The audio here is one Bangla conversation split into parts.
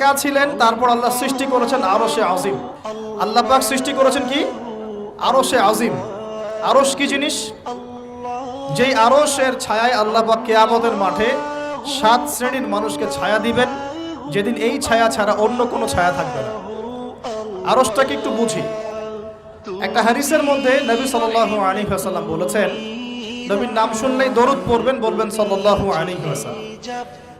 একা ছিলেন, তারপর আল্লাহ সৃষ্টি করেছেন আরও সে আজিম। আল্লাহ পাক সৃষ্টি করেছেন কি? আরও সে আজিম। আরস কি জিনিস? যেই আরসের ছায়ায় আল্লাহ পাক কেয়ামতের মাঠে সাত শ্রেণির মানুষকে ছায়া দিবেন, যেদিন এই ছায়া ছাড়া অন্য কোনো ছায়া থাকবে না। আরসটাকে একটু বুঝি। একটা হারিসের মধ্যে নবী সাল্লাল্লাহু আলাইহি ওয়াসাল্লাম বলেছেন, নবীর নাম শুনলেই দরুদ পড়বেন, বলবেন সাল্লাল্লাহু আলাইহি ওয়াসাল্লাম।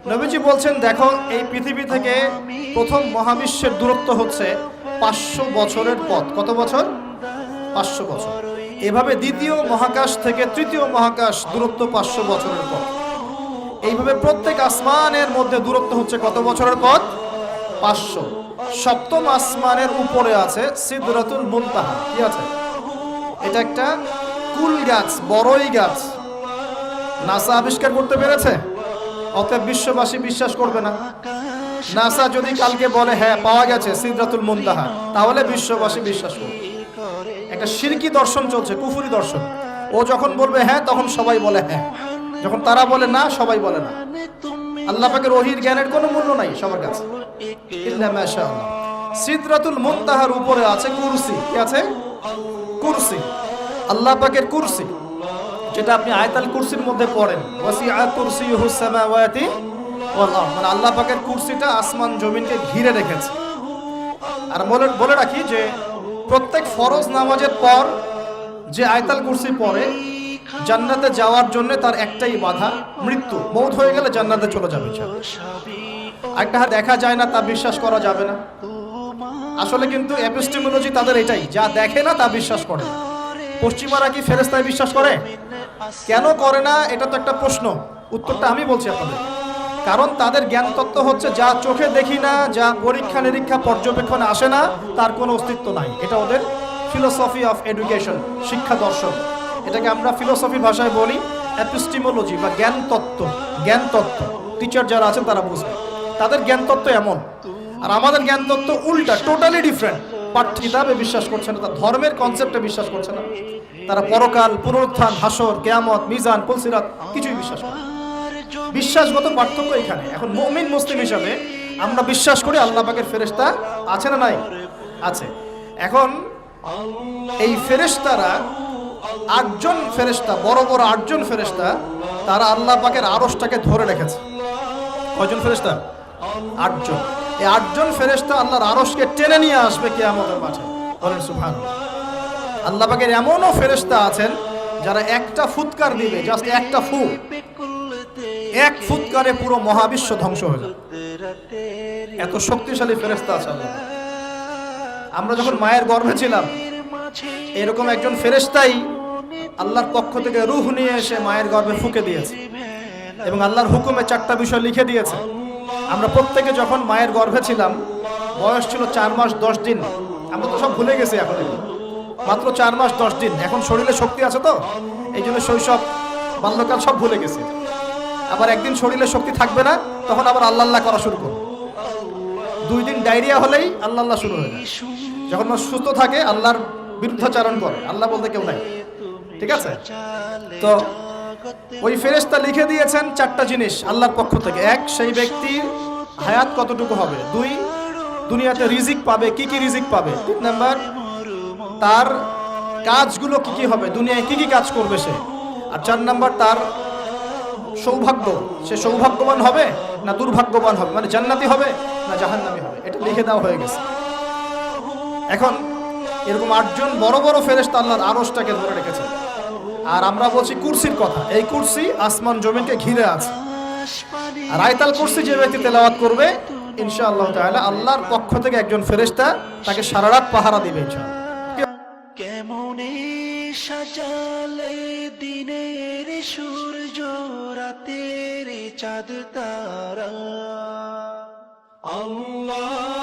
নবীজি বলছেন, দেখো, এই পৃথিবী থেকে প্রথম মহাবিশ্বের দূরত্ব হচ্ছে পাঁচশো বছরের পথ। কত বছর? পাঁচশো বছর। এভাবে দ্বিতীয় মহাকাশ থেকে তৃতীয় মহাকাশ দূরত্ব পাঁচশো বছরের পথ। এইভাবে প্রত্যেক আসমানের মধ্যে দূরত্ব হচ্ছে কত বছরের পথ? পাঁচশো। সপ্তম আসমানের উপরে আছে সিদরাতুল মুনতাহা। কি আছে? এটা একটা কুল গাছ বড়ই গাছ। নাসা আবিষ্কার করতে পেরেছে? অতএব বিশ্ববাসী বিশ্বাস করবে না। নাসা যদি কালকে বলে হ্যাঁ পাওয়া গেছে, সিদরাতুল মুনতাহা, তাহলে বিশ্ববাসী বিশ্বাস করবে। একটা শিরকি দর্শন চলছে, কুফুরি দর্শন। ও যখন বলবে হ্যাঁ তখন সবাই বলে হ্যাঁ। যখন তারা বলে, না, সবাই বলে, না। আল্লাহ পাকের ওহির জ্ঞানের কোনো মূল্য নাই সবার কাছে। সিদরাতুল মুনতাহার উপরে আছে কুরসি। কি আছে? কুরসি। আল্লাহ পাকের কুরসি। যেটা আপনি আয়তাল কুরসির মধ্যে পড়েন। ওয়াসিআ কুরসিয়ুহু সামাওয়াতি ওয়াল আরদ। মানে আল্লাহ পাকের কুরসিটা আসমান জমিনকে ঘিরে রেখেছে। আর বলে বলে রাখি যে প্রত্যেক ফরজ নামাজের পর যে আয়তাল কুরসি পড়ে, জান্নাতে যাওয়ার জন্য তার একটাই বাধা, মৃত্যু। মৌত হয়ে গেলে জান্নাতে চলে যাবে একটা দেখা যায় না, তা বিশ্বাস করা যাবে না। আসলে কিন্তু এপিস্টেমোলজি তাদের এটাই, যা দেখে না তা বিশ্বাস করে না। পশ্চিমারা কি ফেরেস্তায় বিশ্বাস করে? কেন করে না? এটা তো একটা প্রশ্ন। উত্তরটা আমি বলছি আপনাদের। কারণ তাদের জ্ঞান তত্ত্ব হচ্ছে, যা চোখে দেখি না, যা পরীক্ষা নিরীক্ষা পর্যবেক্ষণে আসে না, তার কোনো অস্তিত্ব নাই। এটা ওদের ফিলোসফি অফ এডুকেশন শিক্ষা দর্শন। এটাকে আমরা ফিলোসফি ভাষায় বলি অ্যাপিস্টিমোলজি বা জ্ঞান তত্ত্ব জ্ঞান তত্ত্ব টিচার যারা আছেন তারা বুঝবে তাদের জ্ঞান তত্ত্ব এমন। আর আমাদের জ্ঞান তত্ত্ব উল্টা টোটালি ডিফারেন্ট পাঠ্য কিতাবে বিশ্বাস করছে না, তার ধর্মের কনসেপ্টে বিশ্বাস করছে না। তারা পরকাল, পুনরুত্থান, হাসর, কেয়ামত, মিজান পুলসিরাত কিছুই বিশ্বাস করে। বিশ্বাসগত পার্থক্য এখানে। এখন মুমিন মুসলিম হিসাবে আমরা বিশ্বাস করি আল্লাহ পাকের ফেরেশতা আছে না নাই? আছে। এখন এই ফেরেশতারা আটজন ফেরেশতা, বড় বড় আটজন ফেরেশতা, তারা আল্লাহ পাকের আরসটাকে ধরে রেখেছে। কয়জন ফেরেশতা? আটজন। এই আটজন ফেরেশতা আল্লাহর আরসকে টেনে নিয়ে আসবে কিয়ামতের মাঠে। বলেন সুবহান আল্লাহ এমনও ফেরেশতা আছেন যারা একটা ফুৎকার দিবে জাস্ট একটা ফু। এক ফুৎকারে পুরো মহাবিশ্ব ধ্বংস হয়ে যাবে। এত শক্তিশালী ফেরেশতা আছে আমরা যখন মায়ের গর্ভে ছিলাম, এরকম একজন ফেরেশতাই আল্লাহর পক্ষ থেকে রুহ নিয়ে এসে মায়ের গর্ভে ফুকে দিয়েছে এবং আল্লাহর হুকুমে চারটা বিষয় লিখে দিয়েছে। আমরা প্রত্যেকে যখন মায়ের গর্ভে ছিলাম, বয়স ছিল চার মাস দশ দিন। আমরা তো সব ভুলে গেছি এখন। মাত্র চার মাস দশ দিন। এখন শরীরে শক্তি আছে তো? এই জন্য শৈশব, বাল্যকাল সব ভুলে গেছে। আবার একদিন শরীরে শক্তি থাকবে না, তখন আবার আল্লাহ আল্লাহ করা শুরু করবে। দুই দিন ডায়রিয়া হলেই আল্লাহ আল্লাহ শুরু হয়ে যখন মানুষ সুস্থ থাকে, আল্লাহর বিরুদ্ধাচারণ করে। আল্লাহ বলতে কেউ নাই। ঠিক আছে? তো ওই ফেরেশতা লিখে দিয়েছেন চারটা জিনিস আল্লাহর পক্ষ থেকে। এক, সেই ব্যক্তির হায়াত কতটুকু হবে? দুই, দুনিয়াতে রিজিক পাবে, কি কি রিজিক পাবে? তিন নাম্বার, তার কাজগুলো কি কি হবে? দুনিয়ায় কি কি কাজ করবে সে? আর চার নাম্বার, তার সৌভাগ্য, সে সৌভাগ্যবান হবে না দুর্ভাগ্যবান হবে? মানে জান্নাতি হবে না জাহান্নামি হবে? এটা লিখে দেওয়া হয়ে গেছে। এখন এরকম আটজন বড় বড় ফেরেশতা আল্লাহর আরসটাকে ধরে রেখেছে। আর আমরা বলছি কুরসির কথা। এই কুরসি আসমান জমিনকে ঘিরে আছে। আর আয়তাল কুরসি যে ব্যক্তি তেলাওয়াত করবে, ইনশাআল্লাহ তাআলা আল্লাহর পক্ষ থেকে একজন ফেরেশতা তাকে সারা রাত পাহারা দিবে কেমনে সাজালে দিনের সূর্য রাতের চাঁদ তারা? আল্লাহ